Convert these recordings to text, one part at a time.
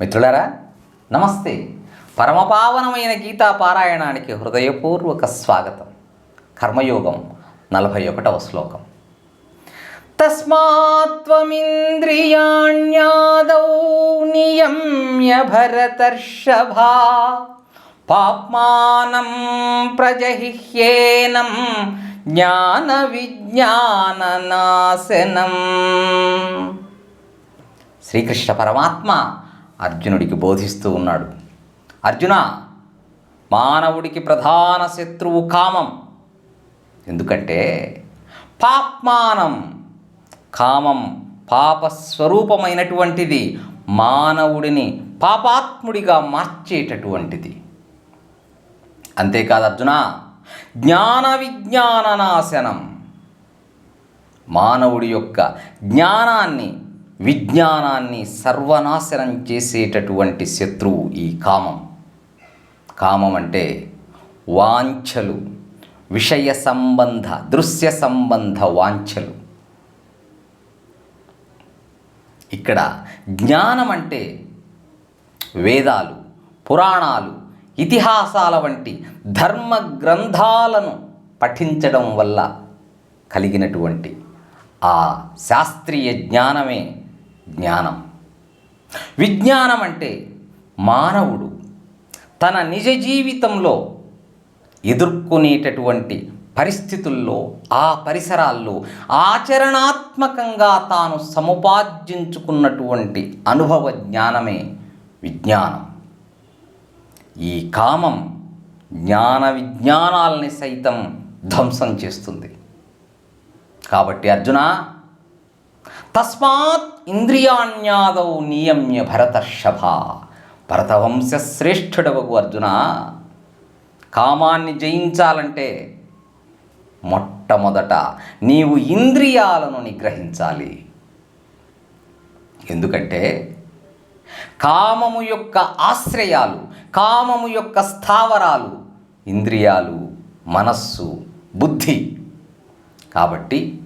మిత్రులారా నమస్తే. పరమపావనమైన గీతా పారాయణానికి హృదయపూర్వక స్వాగతం. కర్మయోగం నలభై ఒకటవ శ్లోకం. తస్మాత్వమింద్రియాణ్యాదౌ నియమ్య భరతర్షభా. పాప్మానం ప్రజహిహ్యేనం జ్ఞాన విజ్ఞాననాశనం శ్రీకృష్ణ పరమాత్మ అర్జునుడికి బోధిస్తూ ఉన్నాడు. అర్జున మానవుడికి ప్రధాన శత్రువు కామం. ఎందుకంటే పాప్మానం కామం పాపస్వరూపమైనటువంటిది మానవుడిని పాపాత్ముడిగా మార్చేటటువంటిది. అంతేకాదు అర్జున జ్ఞాన విజ్ఞాన నాశనం మానవుడి యొక్క జ్ఞానాన్ని విజ్ఞానాన్ని సర్వనాశనం చేసేటటువంటి శత్రువు ఈ కామం. కామం అంటే వాంఛలు విషయ సంబంధ దృశ్య సంబంధ వాంఛలు. ఇక్కడ జ్ఞానం అంటే వేదాలు పురాణాలు ఇతిహాసాల వంటి ధర్మ గ్రంథాలను పఠించడం వల్ల కలిగినటువంటి ఆ శాస్త్రీయ జ్ఞానమే జ్ఞానం. విజ్ఞానం అంటే మానవుడు తన నిజ జీవితంలో ఎదుర్కొనేటటువంటి పరిస్థితుల్లో ఆ పరిసరాల్లో ఆచరణాత్మకంగా తాను సముపార్జించుకున్నటువంటి అనుభవ జ్ఞానమే విజ్ఞానం. ఈ కామం జ్ఞాన విజ్ఞానాల్ని సైతం ధ్వంసం చేస్తుంది. కాబట్టి అర్జున తస్మాత్ ఇంద్రియాణ్యాదౌ నియమ్య భరతర్షభ. భరతవంశ శ్రేష్ఠుడవగు అర్జున. కామాన్ని జయించాలంటే మొట్టమొదట నీవు ఇంద్రియాలను నిగ్రహించాలి. ఎందుకంటే కామము యొక్క ఆశ్రయాలు కామము యొక్క స్థావరాలు ఇంద్రియాలు మనస్సు బుద్ధి. కాబట్టి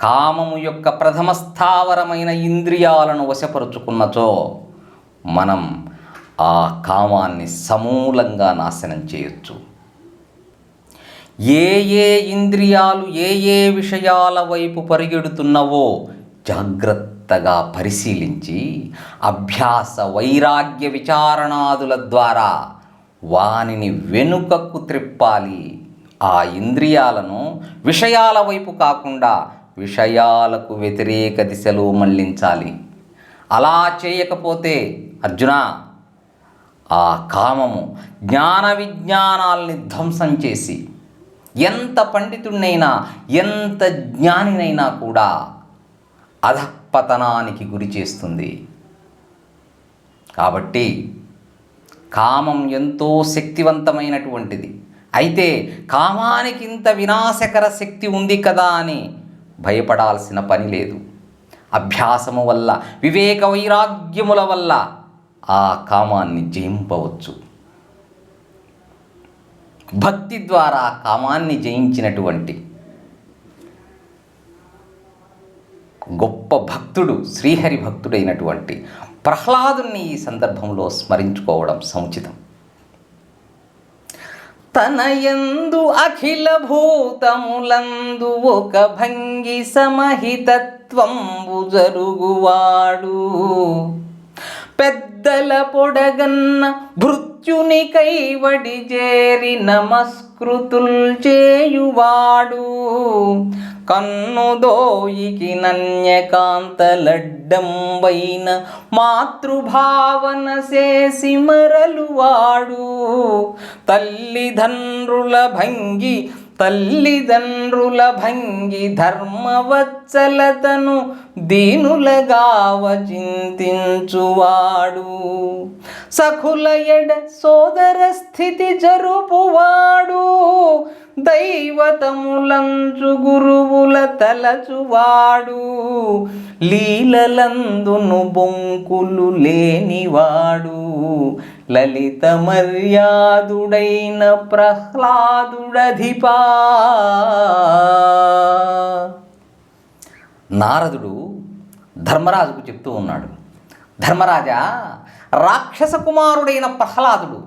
కామము యొక్క ప్రథమ స్థావరమైన ఇంద్రియాలను వశపరుచుకున్నచో మనం ఆ కామాన్ని సమూలంగా నాశనం చేయొచ్చు. ఏ ఏ ఇంద్రియాలు ఏ ఏ విషయాల వైపు పరిగెడుతున్నవో జాగ్రత్తగా పరిశీలించి అభ్యాస వైరాగ్య విచారణాదుల ద్వారా వానిని వెనుకకు త్రిప్పాలి. ఆ ఇంద్రియాలను విషయాల వైపు కాకుండా విషయాలకు వ్యతిరేక దిశలో మళ్ళించాలి అలా చేయకపోతే అర్జున ఆ కామము జ్ఞాన విజ్ఞానాల్ని ధ్వంసం చేసి ఎంత పండితుడినైనా ఎంత జ్ఞానినైనా కూడా అధపతనానికి గురి చేస్తుంది. కాబట్టి కామం ఎంతో శక్తివంతమైనటువంటిది. అయితే కామానికి ఇంత వినాశకర శక్తి ఉంది కదా అని భయపడాల్సిన పని లేదు. అభ్యాసము వల్ల వివేక వైరాగ్యముల వల్ల ఆ కామాన్ని జయింపవచ్చు. భక్తి ద్వారా కామాన్ని జయించినటువంటి గొప్ప భక్తుడు శ్రీహరి భక్తుడైనటువంటి ప్రహ్లాదుని ఈ సందర్భంలో స్మరించుకోవడం సముచితం. తనయందు అఖిల భూతములందు ఒక భంగి సమహితత్వంబు జరుగువాడు. పెద్దల పొడగన్న భృత్ కైవడి చేరి నమస్కృతుల్ చేయువాడు. కన్నుదోయికి నన్యకాంతలడ్డంబైన మాతృభావన చేసి మరలువాడు. తల్లిదండ్రుల భంగి తల్లిదండ్రుల భంగి ధర్మవత్సలతను దీనులగా వచింతించువాడు సఖుల ఎడ సోదర స్థితి జరుపువాడు. దైవతములంచు గురువుల తలచువాడు లీలలందును బొంకులు లేనివాడు. లలిత మర్యాదుడైన ప్రహ్లాదుడధిపా. నారదుడు ధర్మరాజుకు చెప్తూ ఉన్నాడు ధర్మరాజా రాక్షస కుమారుడైన ప్రహ్లాదుడు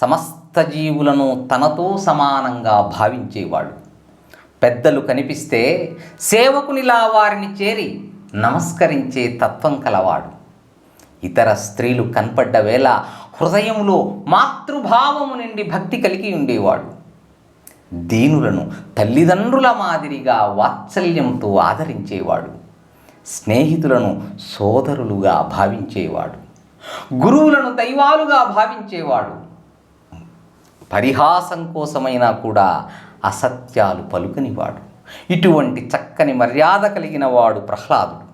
సమస్త జీవులను తనతో సమానంగా భావించేవాడు. పెద్దలు కనిపిస్తే సేవకునిలా వారిని చేరి నమస్కరించే తత్వం కలవాడు. ఇతర స్త్రీలు కనపడ్డ వేళ హృదయంలో మాతృభావము నుండి భక్తి కలిగి ఉండేవాడు. దీనులను తల్లిదండ్రుల మాదిరిగా వాత్సల్యంతో ఆదరించేవాడు. స్నేహితులను సోదరులుగా భావించేవాడు. గురువులను దైవాలుగా భావించేవాడు. పరిహాసం కోసమైనా కూడా అసత్యాలు పలుకనివాడు. ఇటువంటి చక్కని మర్యాద కలిగిన వాడు ప్రహ్లాదుడు.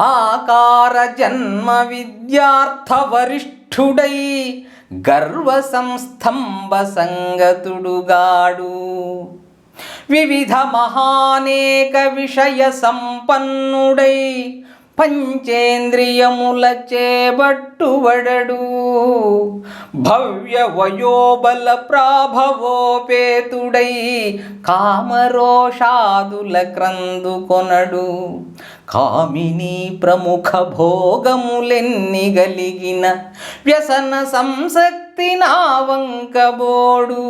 ఆకార జన్మ విద్యార్థ వరిష్ఠుడై గర్వ సంస్తంభ సంగతుడుగాడు. వివిధ మహానేక విషయ సంపన్నుడై పంచేంద్రియముల చేబట్టువడడు భవ్య వయోబల ప్రాభవోపేతుడై కామరోషాదుల క్రందుకొనడు కామిని ప్రముఖ భోగములెన్ని గలిగిన వ్యసన శక్తి నా వంకబోడు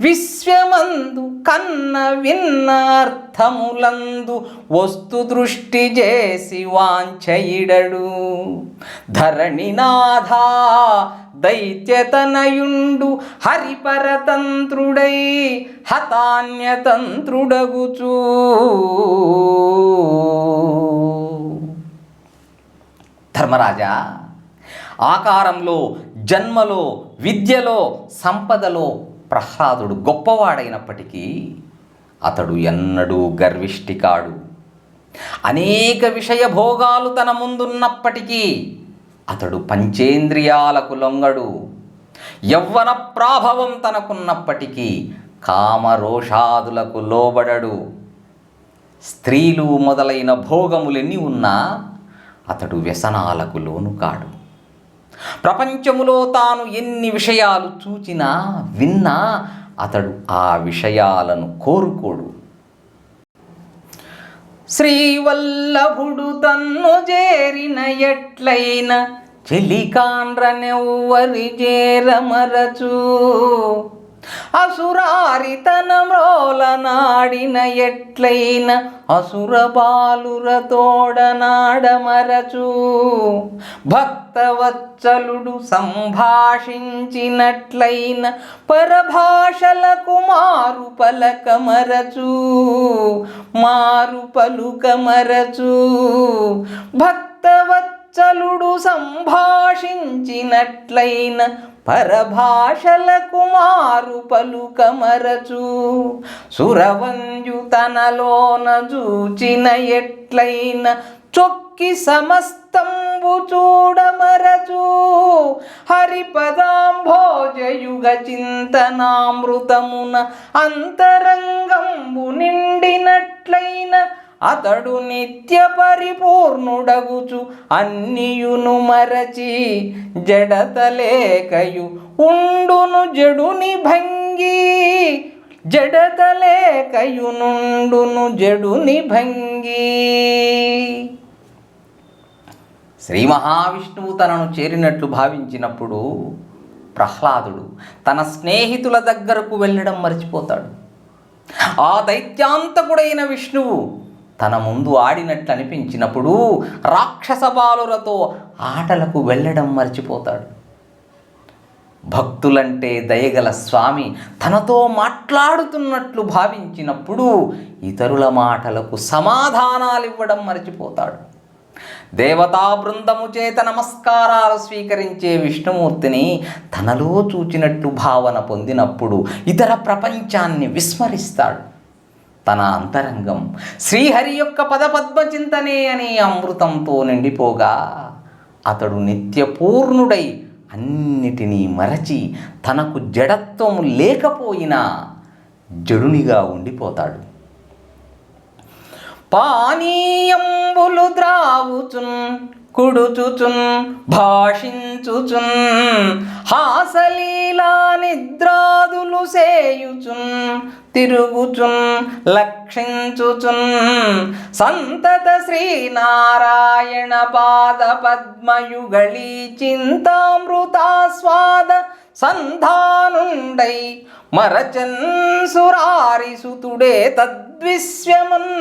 విశ్వమందు కన్న విన్న అర్థములందు వస్తు దృష్టి చేసి వాంఛయిడడు. ధరణినాథా దైత్యతనయుండు హరిపరతంత్రుడై హతాన్యతంత్రుడగుచూ. ధర్మరాజా ఆకారంలో జన్మలో విద్యలో సంపదలో ప్రహ్లాదుడు గొప్పవాడైనప్పటికీ అతడు ఎన్నడూ గర్విష్టి కాడు అనేక విషయ భోగాలు తన ముందున్నప్పటికీ అతడు పంచేంద్రియాలకు లొంగడు. యవ్వన ప్రాభవం తనకున్నప్పటికీ కామరోషాదులకు లోబడడు. స్త్రీలు మొదలైన భోగములెన్ని ఉన్నా అతడు వ్యసనాలకు లోను కాడు ప్రపంచములో తాను ఎన్ని విషయాలు చూచినా విన్నా అతడు ఆ విషయాలను కోరుకోడు. శ్రీవల్లభుడు తన్ను చేరిన ఎట్లయిన చెలికాండ్రనెవ్వరి చేరమరచు. అసురారి తన మ్రోలనాడిన ఎట్లయిన అసుర బాలుర తోడనాడమరచు భక్తవత్సలుడు సంభాషించినట్లయిన పరభాషలకు మారు పలకమరచు మారు పలుకమరచు భక్తవత్సలుడు సంభాషించినట్లైన పరభాషల కుమారు పలుకమరచు సురవంజు తనలోన జూచిన ఎట్లైన చొక్కి సమస్తంబు చూడమరచు. హరిపదాంభోజయుగ చింతనామృతమున అంతరంగంబు నిండినట్లైన అతడు నిత్య పరిపూర్ణుడగుచు అన్నియును మరచి జడతలేకయు ఉండును జడుని భంగి. జడతలేకయు నుండును జడుని భంగి. శ్రీ మహావిష్ణువు తనను చేరినట్లు భావించినప్పుడు ప్రహ్లాదుడు తన స్నేహితుల దగ్గరకు వెళ్ళడం మర్చిపోతాడు. ఆ దైత్యాంతకుడైన విష్ణువు తన ముందు ఆడినట్లు అనిపించినప్పుడు రాక్షస బాలురతో ఆటలకు వెళ్ళడం మర్చిపోతాడు. భక్తులంటే దయగల స్వామి తనతో మాట్లాడుతున్నట్లు భావించినప్పుడు ఇతరుల మాటలకు సమాధానాలు ఇవ్వడం మర్చిపోతాడు. దేవతా బృందము చేత నమస్కారాలు స్వీకరించే విష్ణుమూర్తిని తనలో చూచినట్టు భావన పొందినప్పుడు ఇతర ప్రపంచాన్ని విస్మరిస్తాడు. తన అంతరంగం. శ్రీహరి యొక్క పదపద్మ చింతనే అనే అమృతంతో నిండిపోగా అతడు నిత్యపూర్ణుడై అన్నిటినీ మరచి తనకు జడత్వం లేకపోయినా జడునిగా ఉండిపోతాడు. పానీయంబులు ద్రావుచున్ కుడుచుచున్ భాషించుచున్ హాసలీలా నిద్రాదులు సేయుచున్ తిరుగుచున్ లక్షించుచున్ సంతత శ్రీనారాయణ పాద పద్మయుగళీ చింతామృతాస్వాద సంధానుండై మరచన్ సురారిసుతుడే తద్విశ్వమున్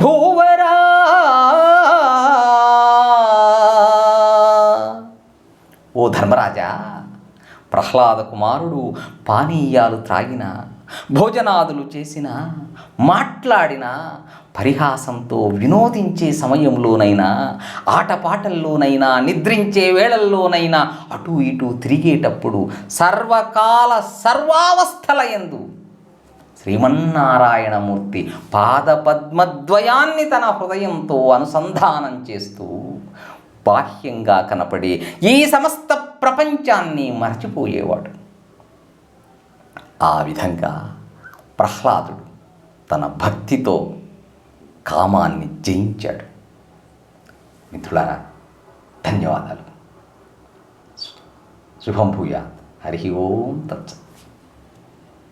భూవరా. ఓ ధర్మరాజా ప్రహ్లాద కుమారుడు పానీయాలు త్రాగిన భోజనాదులు చేసిన మాట్లాడిన పరిహాసంతో వినోదించే సమయంలోనైనా ఆటపాటల్లోనైనా నిద్రించే వేళల్లోనైనా అటు ఇటు తిరిగేటప్పుడు సర్వకాల సర్వావస్థలయందు శ్రీమన్నారాయణమూర్తి పాదపద్మద్వయాన్ని తన హృదయంతో అనుసంధానం చేస్తూ బాహ్యంగా కనపడే ఈ సమస్త ప్రపంచాన్ని మర్చిపోయేవాడు. ఆ విధంగా ప్రహ్లాదుడు తన భక్తితో కామాన్ని జయించాడు. మిత్రులారా ధన్యవాదాలు. శుభం భూయా హరి ఓం తత్సత్.